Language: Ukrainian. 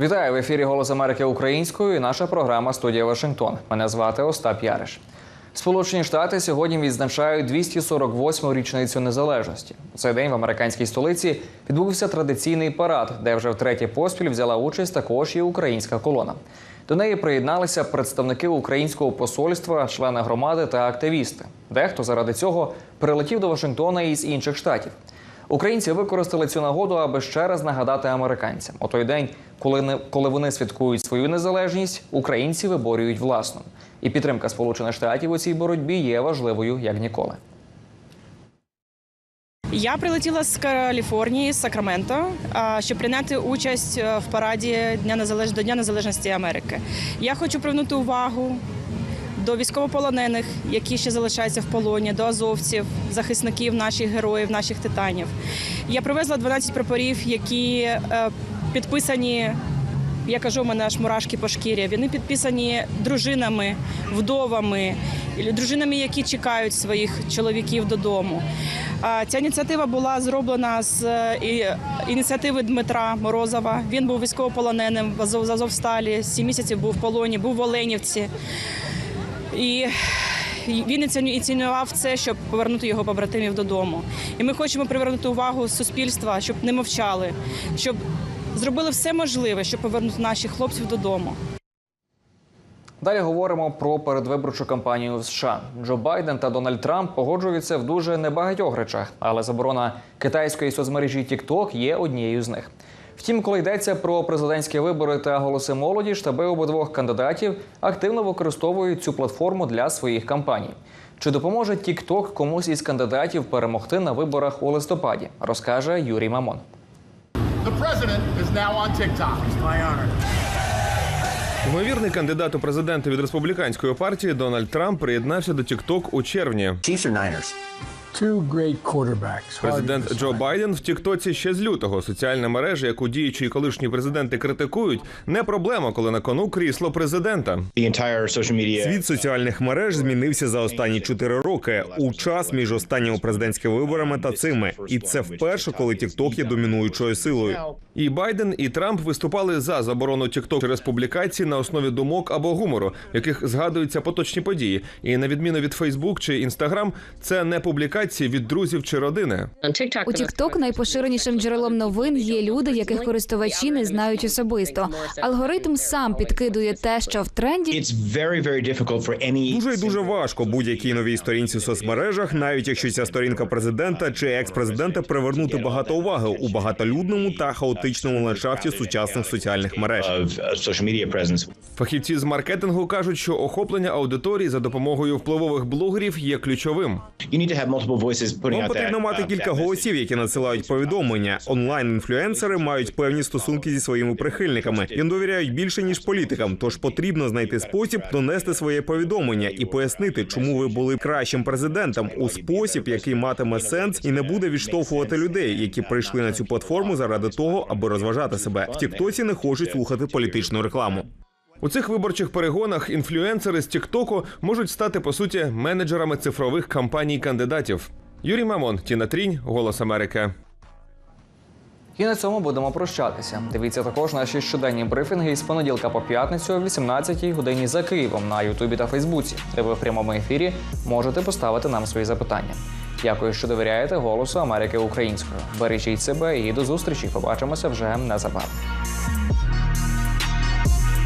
Вітаю в ефірі Голос Америки українською. і Наша програма Студія Вашингтон. Мене звати Остап Яриш. Сполучені Штати сьогодні відзначають 248-му річницю незалежності. У цей день в американській столиці відбувся традиційний парад, де вже втретє поспіль взяла участь також і українська колона. До неї приєдналися представники українського посольства, члени громади та активісти. Дехто заради цього прилетів до Вашингтона із інших штатів. Українці використали цю нагоду, аби ще раз нагадати американцям. У той день, коли не коли вони святкують свою незалежність, українці виборюють власну. І підтримка Сполучених Штатів у цій боротьбі є важливою як ніколи. Я прилетіла з Каліфорнії, з Сакраменто, щоб прийняти участь е, в параді Дня Незалеж... до Дня Незалежності Америки. Я хочу привернути увагу до військовополонених, які ще залишаються в полоні, до азовців, захисників наших героїв, наших титанів. Я привезла 12 прапорів, які е, підписані. Я кажу, у мене аж мурашки по шкірі. Вони підписані дружинами, вдовами, дружинами, які чекають своїх чоловіків додому. Ця ініціатива була зроблена з е, ініціативи Дмитра Морозова. Він був військовополоненим в Азовсталі, сім місяців був в полоні, був в Оленівці. І він ініці- ініціював це, щоб повернути його побратимів додому. І ми хочемо привернути увагу суспільства, щоб не мовчали, щоб зробили все можливе, щоб повернути наших хлопців додому. Далі говоримо про передвиборчу кампанію в США. Джо Байден та Дональд Трамп погоджуються в дуже небагатьох речах, але заборона китайської соцмережі TikTok є однією з них. Втім, коли йдеться про президентські вибори та голоси молоді, штаби обидвох кандидатів активно використовують цю платформу для своїх кампаній. Чи допоможе TikTok комусь із кандидатів перемогти на виборах у листопаді? Розкаже Юрій Мамон. Ймовірний кандидат у президенти від республіканської партії Дональд Трамп приєднався до TikTok у червні. Chiefs or Two great quarterbacks. Президент Джо. Байден в Тіктоці ще з лютого. Соціальна мережа, яку діючі і колишні президенти критикують, не проблема, коли на кону крісло президента. Світ соціальних мереж змінився за останні чотири роки у час між останніми президентськими виборами та цими. І це вперше, коли TikTok є домінуючою силою. І Байден, і Трамп виступали за заборону TikTok через публікації на основі думок або гумору, в яких згадуються поточні події. І на відміну від Facebook чи Instagram, це не публікації від друзів чи родини. У TikTok найпоширенішим джерелом новин є люди, яких користувачі не знають особисто. Алгоритм сам підкидує те, що в тренді. Дуже і дуже важко будь-якій новій сторінці в соцмережах, навіть якщо ця сторінка президента чи екс-президента привернути багато уваги у багатолюдному та хаотичному ландшафті сучасних соціальних мереж. uh. Фахівці з маркетингу кажуть, що охоплення аудиторії за допомогою впливових блогерів є ключовим. Вам потрібно мати uh, кілька голосів, які надсилають повідомлення. Онлайн-інфлюенсери мають певні стосунки зі своїми прихильниками. Їм довіряють більше ніж політикам. Тож потрібно знайти спосіб донести своє повідомлення і пояснити, чому ви були кращим президентом у спосіб, який матиме сенс і не буде відштовхувати людей, які прийшли на цю платформу заради того, аби розважати себе. В Тіктоці не хочуть слухати політичну рекламу. У цих виборчих перегонах інфлюенсери з Тіктоку можуть стати по суті менеджерами цифрових кампаній кандидатів. Юрій Мамон, Тіна Трінь, Голос Америки. І на цьому будемо прощатися. Дивіться також наші щоденні брифінги із понеділка по п'ятницю о 18-й годині за Києвом на Ютубі та Фейсбуці, де ви в прямому ефірі можете поставити нам свої запитання. Дякую, що довіряєте Голосу Америки українською. Бережіть себе і до зустрічі. Побачимося вже незабаром.